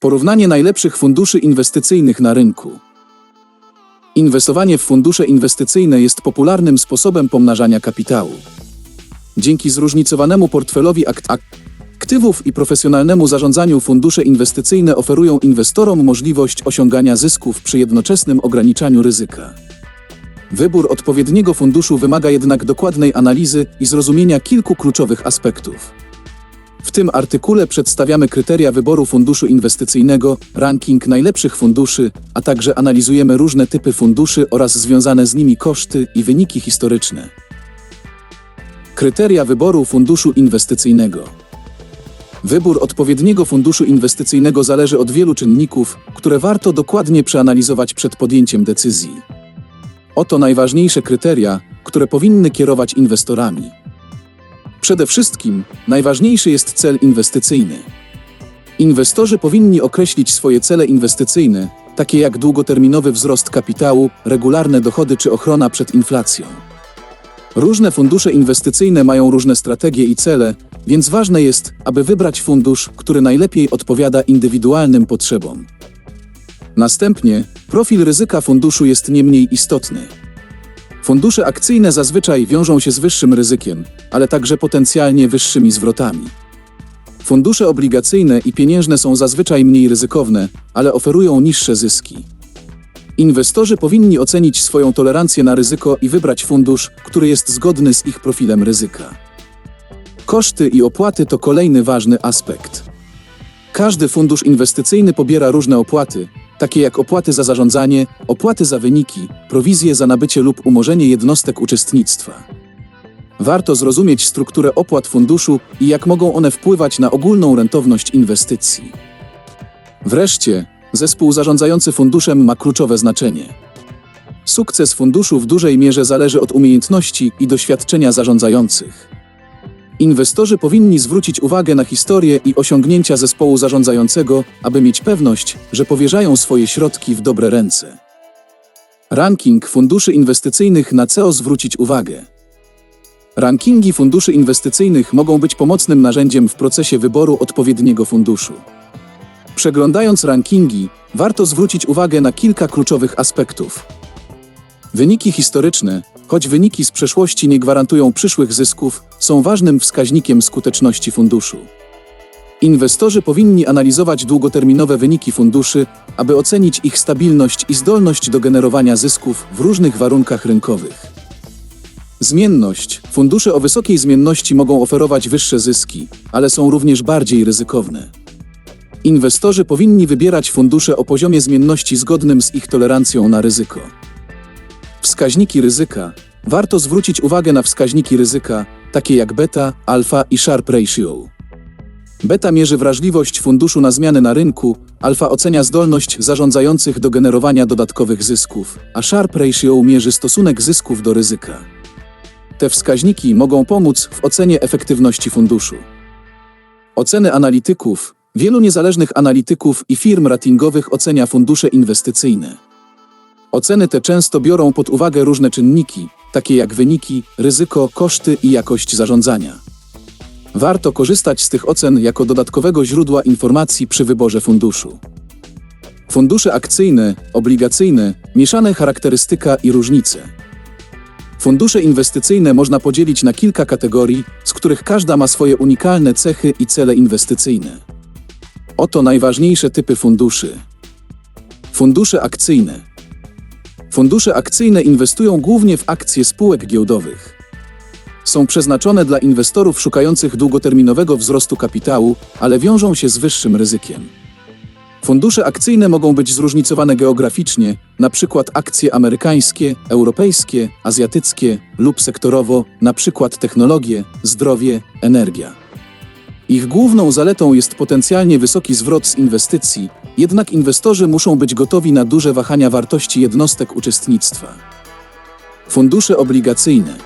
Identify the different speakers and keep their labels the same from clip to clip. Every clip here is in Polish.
Speaker 1: Porównanie najlepszych funduszy inwestycyjnych na rynku. Inwestowanie w fundusze inwestycyjne jest popularnym sposobem pomnażania kapitału. Dzięki zróżnicowanemu portfelowi akt- ak- aktywów i profesjonalnemu zarządzaniu fundusze inwestycyjne oferują inwestorom możliwość osiągania zysków przy jednoczesnym ograniczaniu ryzyka. Wybór odpowiedniego funduszu wymaga jednak dokładnej analizy i zrozumienia kilku kluczowych aspektów. W tym artykule przedstawiamy kryteria wyboru funduszu inwestycyjnego, ranking najlepszych funduszy, a także analizujemy różne typy funduszy oraz związane z nimi koszty i wyniki historyczne. Kryteria wyboru funduszu inwestycyjnego. Wybór odpowiedniego funduszu inwestycyjnego zależy od wielu czynników, które warto dokładnie przeanalizować przed podjęciem decyzji. Oto najważniejsze kryteria, które powinny kierować inwestorami. Przede wszystkim najważniejszy jest cel inwestycyjny. Inwestorzy powinni określić swoje cele inwestycyjne, takie jak długoterminowy wzrost kapitału, regularne dochody czy ochrona przed inflacją. Różne fundusze inwestycyjne mają różne strategie i cele, więc ważne jest, aby wybrać fundusz, który najlepiej odpowiada indywidualnym potrzebom. Następnie, profil ryzyka funduszu jest nie mniej istotny. Fundusze akcyjne zazwyczaj wiążą się z wyższym ryzykiem, ale także potencjalnie wyższymi zwrotami. Fundusze obligacyjne i pieniężne są zazwyczaj mniej ryzykowne, ale oferują niższe zyski. Inwestorzy powinni ocenić swoją tolerancję na ryzyko i wybrać fundusz, który jest zgodny z ich profilem ryzyka. Koszty i opłaty to kolejny ważny aspekt. Każdy fundusz inwestycyjny pobiera różne opłaty, takie jak opłaty za zarządzanie, opłaty za wyniki, prowizje za nabycie lub umorzenie jednostek uczestnictwa. Warto zrozumieć strukturę opłat funduszu i jak mogą one wpływać na ogólną rentowność inwestycji. Wreszcie, zespół zarządzający funduszem ma kluczowe znaczenie. Sukces funduszu w dużej mierze zależy od umiejętności i doświadczenia zarządzających. Inwestorzy powinni zwrócić uwagę na historię i osiągnięcia zespołu zarządzającego, aby mieć pewność, że powierzają swoje środki w dobre ręce. Ranking funduszy inwestycyjnych na co zwrócić uwagę. Rankingi funduszy inwestycyjnych mogą być pomocnym narzędziem w procesie wyboru odpowiedniego funduszu. Przeglądając rankingi, warto zwrócić uwagę na kilka kluczowych aspektów. Wyniki historyczne, choć wyniki z przeszłości nie gwarantują przyszłych zysków, są ważnym wskaźnikiem skuteczności funduszu. Inwestorzy powinni analizować długoterminowe wyniki funduszy, aby ocenić ich stabilność i zdolność do generowania zysków w różnych warunkach rynkowych. Zmienność. Fundusze o wysokiej zmienności mogą oferować wyższe zyski, ale są również bardziej ryzykowne. Inwestorzy powinni wybierać fundusze o poziomie zmienności zgodnym z ich tolerancją na ryzyko. Wskaźniki ryzyka. Warto zwrócić uwagę na wskaźniki ryzyka, takie jak beta, alfa i Sharp ratio. Beta mierzy wrażliwość funduszu na zmiany na rynku, alfa ocenia zdolność zarządzających do generowania dodatkowych zysków, a Sharp ratio mierzy stosunek zysków do ryzyka. Te wskaźniki mogą pomóc w ocenie efektywności funduszu. Oceny analityków. Wielu niezależnych analityków i firm ratingowych ocenia fundusze inwestycyjne. Oceny te często biorą pod uwagę różne czynniki, takie jak wyniki, ryzyko, koszty i jakość zarządzania. Warto korzystać z tych ocen jako dodatkowego źródła informacji przy wyborze funduszu. Fundusze akcyjne, obligacyjne, mieszane charakterystyka i różnice. Fundusze inwestycyjne można podzielić na kilka kategorii, z których każda ma swoje unikalne cechy i cele inwestycyjne. Oto najważniejsze typy funduszy. Fundusze akcyjne. Fundusze akcyjne inwestują głównie w akcje spółek giełdowych. Są przeznaczone dla inwestorów szukających długoterminowego wzrostu kapitału, ale wiążą się z wyższym ryzykiem. Fundusze akcyjne mogą być zróżnicowane geograficznie, np. akcje amerykańskie, europejskie, azjatyckie lub sektorowo, np. technologie, zdrowie, energia. Ich główną zaletą jest potencjalnie wysoki zwrot z inwestycji, jednak inwestorzy muszą być gotowi na duże wahania wartości jednostek uczestnictwa. Fundusze obligacyjne.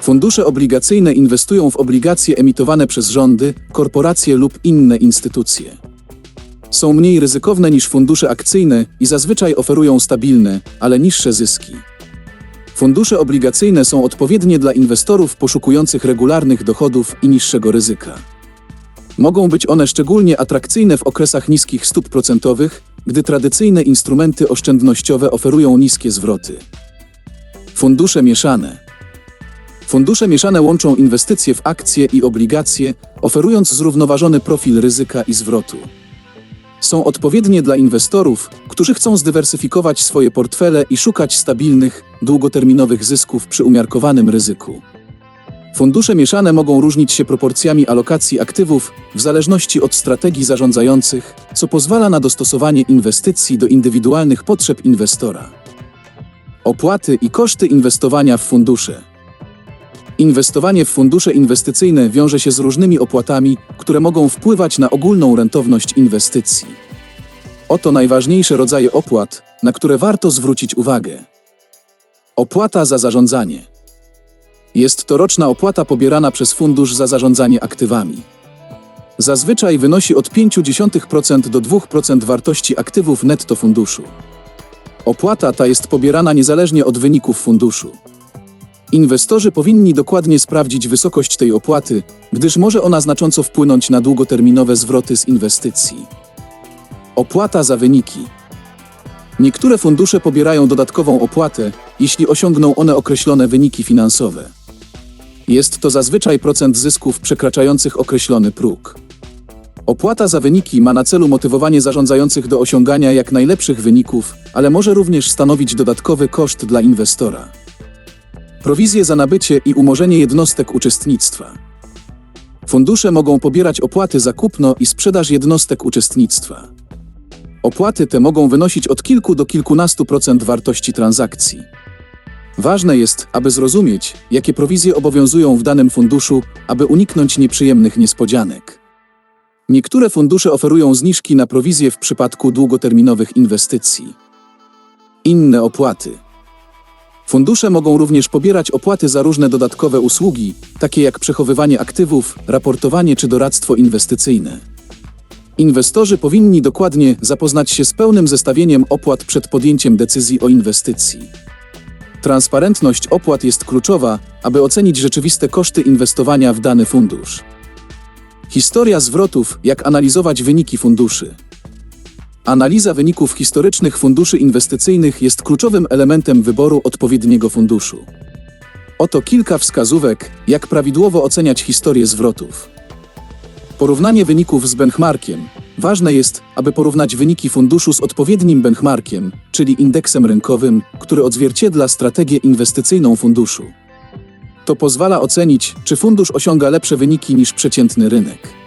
Speaker 1: Fundusze obligacyjne inwestują w obligacje emitowane przez rządy, korporacje lub inne instytucje. Są mniej ryzykowne niż fundusze akcyjne i zazwyczaj oferują stabilne, ale niższe zyski. Fundusze obligacyjne są odpowiednie dla inwestorów poszukujących regularnych dochodów i niższego ryzyka. Mogą być one szczególnie atrakcyjne w okresach niskich stóp procentowych, gdy tradycyjne instrumenty oszczędnościowe oferują niskie zwroty. Fundusze mieszane. Fundusze mieszane łączą inwestycje w akcje i obligacje, oferując zrównoważony profil ryzyka i zwrotu. Są odpowiednie dla inwestorów, którzy chcą zdywersyfikować swoje portfele i szukać stabilnych, długoterminowych zysków przy umiarkowanym ryzyku. Fundusze mieszane mogą różnić się proporcjami alokacji aktywów w zależności od strategii zarządzających, co pozwala na dostosowanie inwestycji do indywidualnych potrzeb inwestora. Opłaty i koszty inwestowania w fundusze. Inwestowanie w fundusze inwestycyjne wiąże się z różnymi opłatami, które mogą wpływać na ogólną rentowność inwestycji. Oto najważniejsze rodzaje opłat, na które warto zwrócić uwagę. Opłata za zarządzanie. Jest to roczna opłata pobierana przez fundusz za zarządzanie aktywami. Zazwyczaj wynosi od 0,5% do 2% wartości aktywów netto funduszu. Opłata ta jest pobierana niezależnie od wyników funduszu. Inwestorzy powinni dokładnie sprawdzić wysokość tej opłaty, gdyż może ona znacząco wpłynąć na długoterminowe zwroty z inwestycji. Opłata za wyniki. Niektóre fundusze pobierają dodatkową opłatę, jeśli osiągną one określone wyniki finansowe. Jest to zazwyczaj procent zysków przekraczających określony próg. Opłata za wyniki ma na celu motywowanie zarządzających do osiągania jak najlepszych wyników, ale może również stanowić dodatkowy koszt dla inwestora. Prowizje za nabycie i umorzenie jednostek uczestnictwa. Fundusze mogą pobierać opłaty za kupno i sprzedaż jednostek uczestnictwa. Opłaty te mogą wynosić od kilku do kilkunastu procent wartości transakcji. Ważne jest, aby zrozumieć, jakie prowizje obowiązują w danym funduszu, aby uniknąć nieprzyjemnych niespodzianek. Niektóre fundusze oferują zniżki na prowizje w przypadku długoterminowych inwestycji. Inne opłaty. Fundusze mogą również pobierać opłaty za różne dodatkowe usługi, takie jak przechowywanie aktywów, raportowanie czy doradztwo inwestycyjne. Inwestorzy powinni dokładnie zapoznać się z pełnym zestawieniem opłat przed podjęciem decyzji o inwestycji. Transparentność opłat jest kluczowa, aby ocenić rzeczywiste koszty inwestowania w dany fundusz. Historia zwrotów, jak analizować wyniki funduszy. Analiza wyników historycznych funduszy inwestycyjnych jest kluczowym elementem wyboru odpowiedniego funduszu. Oto kilka wskazówek, jak prawidłowo oceniać historię zwrotów. Porównanie wyników z benchmarkiem. Ważne jest, aby porównać wyniki funduszu z odpowiednim benchmarkiem, czyli indeksem rynkowym, który odzwierciedla strategię inwestycyjną funduszu. To pozwala ocenić, czy fundusz osiąga lepsze wyniki niż przeciętny rynek.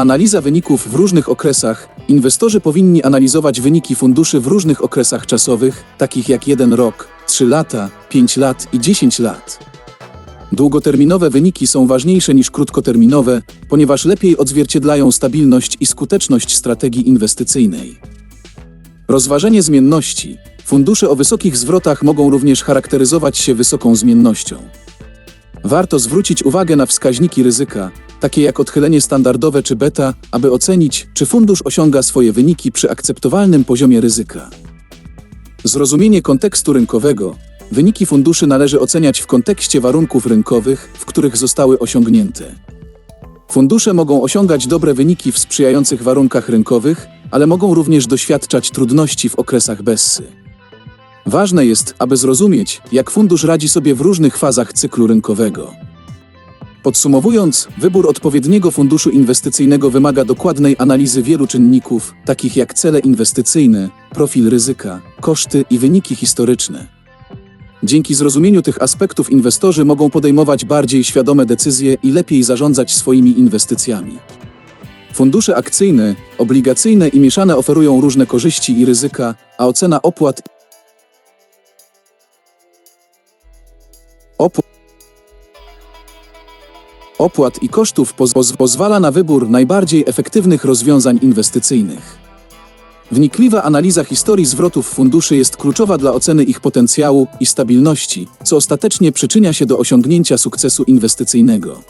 Speaker 1: Analiza wyników w różnych okresach. Inwestorzy powinni analizować wyniki funduszy w różnych okresach czasowych, takich jak 1 rok, 3 lata, 5 lat i 10 lat. Długoterminowe wyniki są ważniejsze niż krótkoterminowe, ponieważ lepiej odzwierciedlają stabilność i skuteczność strategii inwestycyjnej. Rozważenie zmienności. Fundusze o wysokich zwrotach mogą również charakteryzować się wysoką zmiennością. Warto zwrócić uwagę na wskaźniki ryzyka, takie jak odchylenie standardowe czy beta, aby ocenić, czy fundusz osiąga swoje wyniki przy akceptowalnym poziomie ryzyka. Zrozumienie kontekstu rynkowego. Wyniki funduszy należy oceniać w kontekście warunków rynkowych, w których zostały osiągnięte. Fundusze mogą osiągać dobre wyniki w sprzyjających warunkach rynkowych, ale mogą również doświadczać trudności w okresach bessy. Ważne jest, aby zrozumieć, jak fundusz radzi sobie w różnych fazach cyklu rynkowego. Podsumowując, wybór odpowiedniego funduszu inwestycyjnego wymaga dokładnej analizy wielu czynników, takich jak cele inwestycyjne, profil ryzyka, koszty i wyniki historyczne. Dzięki zrozumieniu tych aspektów inwestorzy mogą podejmować bardziej świadome decyzje i lepiej zarządzać swoimi inwestycjami. Fundusze akcyjne, obligacyjne i mieszane oferują różne korzyści i ryzyka, a ocena opłat Opł- opłat i kosztów poz- poz- pozwala na wybór najbardziej efektywnych rozwiązań inwestycyjnych. Wnikliwa analiza historii zwrotów funduszy jest kluczowa dla oceny ich potencjału i stabilności, co ostatecznie przyczynia się do osiągnięcia sukcesu inwestycyjnego.